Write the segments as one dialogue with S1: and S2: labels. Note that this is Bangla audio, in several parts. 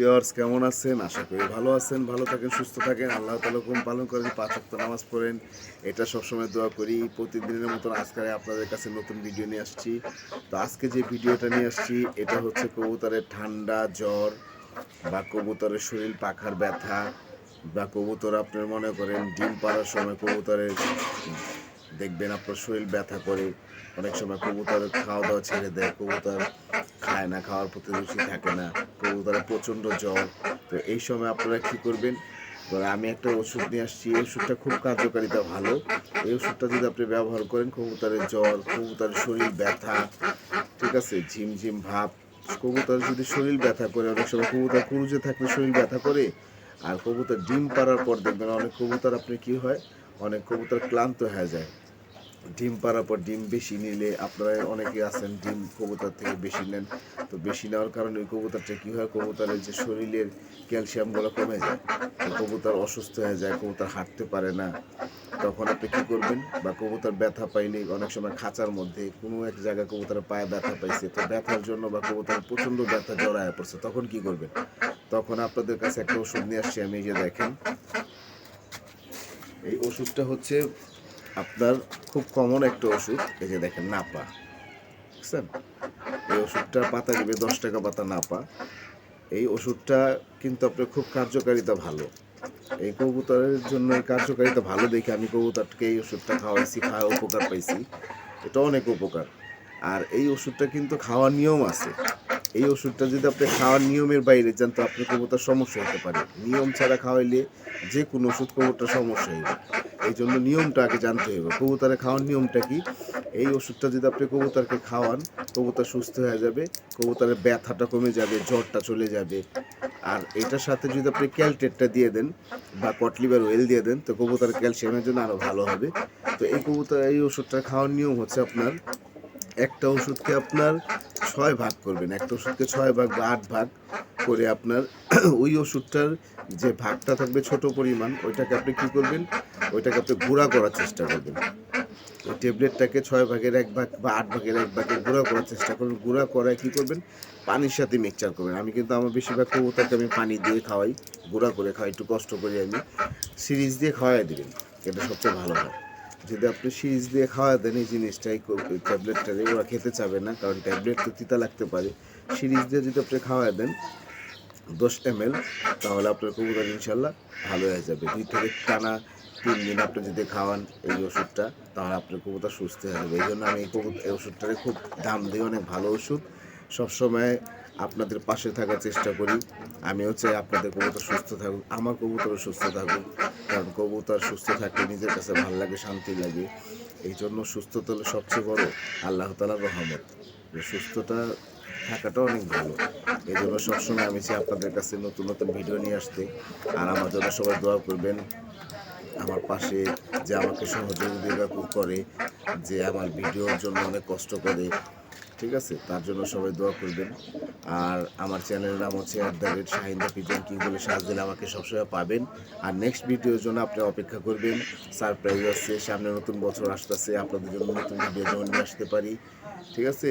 S1: ভিউয়ার্স, কেমন আছেন? আশা করি ভালো আছেন, ভালো থাকেন, সুস্থ থাকেন। আল্লাহ তালা হুকুম পালন করেন পাঁচ ওয়াক্ত নামাজ পড়েন। এটা সবসময় দোয়া করি। প্রতিদিনের মতন আজকে আপনাদের কাছে নতুন ভিডিও নিয়ে আসছি। তো আজকে যে ভিডিওটা নিয়ে আসছি, এটা হচ্ছে কবুতরের ঠান্ডা জ্বর বা কবুতরের শরীর পাখার ব্যথা বা কবুতর আপনার মনে করেন ডিম পাড়ার সময় কবুতরের দেখবেন আপনার শরীর ব্যথা করে। অনেক সময় কবুতর খাওয়া দাওয়া ছেড়ে দেয়। কবুতর খায় না, খাওয়ার প্রতি রুচি থাকে না। কবুতরের প্রচণ্ড জ্বর। তো এই সময় আপনারা কী করবেন? আমি একটা ওষুধ নিয়ে আসছি। এই ওষুধটা খুব কার্যকারিতা ভালো। এই ওষুধটা যদি আপনি ব্যবহার করেন, কবুতরের জ্বর, কবুতরের শরীর ব্যথা, ঠিক আছে? ঝিমঝিম ভাব। কবুতর যদি শরীর ব্যথা করে, অনেক সময় কবুতর কুরুজে থাকলে শরীর ব্যথা করে। আর কবুতর ডিম পাড়ার পর দেখবেন অনেক কবুতর আপনি কি হয়? অনেক কবুতর ক্লান্ত হয়ে যায়। ডিম পাড়ার পর ডিম বেশি নিলে আপনারা অনেকে আছেন, ডিম কবুতর থেকে বেশি নেন। তো বেশি নেওয়ার কারণে ওই কবুতরটা কী হয়? কবুতরের যে শরীরের ক্যালসিয়ামগুলো কমে যায় কবুতর অসুস্থ হয়ে যায়, কবুতর হাঁটতে পারে না। তখন আপনি কী করবেন? বা কবুতর ব্যথা পাইলে অনেক সময় খাঁচার মধ্যে কোনো এক জায়গায় কবুতরের পায়ে ব্যথা পাইছে, তো ব্যথার জন্য বা কবুতরের প্রচণ্ড ব্যথা জড়ায় পড়ছে, তখন কি করবেন? তখন আপনাদের কাছে একটা ওষুধ নিয়ে আসছি, আমি যে দেখেন। এই ওষুধটা হচ্ছে আপনার খুব কমন একটা ওষুধ। এই যে দেখেন, নাপা। বুঝছেন? এই ওষুধটা পাতা দিবে দশ টাকা পাতা নাপা। এই ওষুধটা কিন্তু আপনার খুব কার্যকারিতা ভালো। এই কবুতরের জন্য এই কার্যকারিতা ভালো দেখে আমি কবুতরকে এই ওষুধটা খাওয়াইছি, খাওয়া উপকার পাইছি। এটা অনেক উপকার। আর এই ওষুধটা কিন্তু খাওয়ার নিয়ম আছে। এই ওষুধটা যদি আপনি খাওয়ার নিয়মের বাইরে যান, তো আপনার কবুতর সমস্যা হতে পারে। নিয়ম ছাড়া খাওয়াইলে যে কোনো ওষুধ কবুতর সমস্যা হইবে। এই জন্য নিয়মটা আগে জানতে হবে কবুতরে খাওয়ার নিয়মটা কি? এই ওষুধটা যদি আপনি কবুতরকে খাওয়ান কবুতর সুস্থ হয়ে যাবে কবুতারের ব্যথাটা কমে যাবে, জ্বরটা চলে যাবে। আর এটার সাথে যদি আপনি ক্যালটেটটা দিয়ে দেন বা কটলিভার ওয়েল দিয়ে দেন, তো কবুতরের ক্যালসিয়ামের জন্য আরও ভালো হবে। তো এই কবুতর এই ওষুধটা খাওয়ার নিয়ম হচ্ছে আপনার, একটা ওষুধকে আপনার ছয় ভাগ করবেন। একটা ওষুধকে ছয় ভাগ বা আট ভাগ করে আপনার ওই ওষুধটার যে ভাগটা থাকবে ছোট পরিমাণ, ওইটাকে আপনি কী করবেন? ওইটাকে আপনি গুঁড়া করার চেষ্টা করবেন। ওই ট্যাবলেটটাকে ছয় ভাগের এক ভাগ বা আট ভাগের এক ভাগে গুঁড়া করার চেষ্টা করবেন। গুঁড়া করায় কী করবেন? পানির সাথে মিক্সচার করবেন। আমি কিন্তু আমার বেশিরভাগ কবুতরকে আমি পানি দিয়ে খাওয়াই, গুঁড়া করে খাওয়াই, একটু কষ্ট করে আমি সিরিজ দিয়ে খাওয়াই দিবেন। এটা সবচেয়ে ভালো হয়। যদি আপনি সিরিজ দিয়ে খাওয়া দেন, এই জিনিসটাই ট্যাবলেটটারে ওরা খেতে চাবে না, কারণ ট্যাবলেট তো তিতা লাগতে পারে। সিরিজ দিয়ে যদি আপনি খাওয়া দেন দশ এম এল তাহলে আপনার কবুতর ইনশাল্লাহ ভালো হয়ে যাবে। দুই থেকে টানা তিন দিন আপনি যদি খাওয়ান এই ওষুধটা, তাহলে আপনার কবুতর সুস্থ হয়ে যাবে। এই জন্য আমি এই কবুতর এই ওষুধটারে খুব দাম দিই অনেক ভালো ওষুধ। সবসময় আপনাদের পাশে থাকার চেষ্টা করি। আমিও চাই আপনাদের কবুতর সুস্থ থাকুক, আমার কবুতরও সুস্থ থাকুক, কারণ কবুতর সুস্থ থাকলে নিজের কাছে ভালো লাগে, শান্তি লাগে। এই জন্য সুস্থতা হলো সবচেয়ে বড়, আল্লাহ তালার রহমত। যে সুস্থতা থাকাটা অনেক ভালো। এই জন্য সবসময় আমি চাই আপনাদের কাছে নতুন নতুন ভিডিও নিয়ে আসতে। আর আমার জন্য সবাই দোয়া করবেন, আমার পাশে যে আমাকে সহযোগিতা করে, যে আমার ভিডিওর জন্য অনেক কষ্ট করে ঠিক আছে? তার জন্য সবাই দোয়া করবেন। আর আমার চ্যানেলের নাম হচ্ছে at the rate Shahinda pigeon king বলে সাহায্য দিলে আমাকে সবসময় পাবেন। আর নেক্সট ভিডিওর জন্য আপনি অপেক্ষা করবেন। সারপ্রাইজ আসছে, সামনে নতুন বছর আসতেছে, আপনাদের জন্য নতুন ভিডিও যেমন নিয়ে আসতে পারি। ঠিক আছে?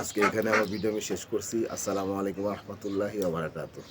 S1: আজকে এখানে আমার ভিডিও আমি শেষ করছি। আসসালামু আলাইকুম রহমতুল্লাহি আবরাকাতুহ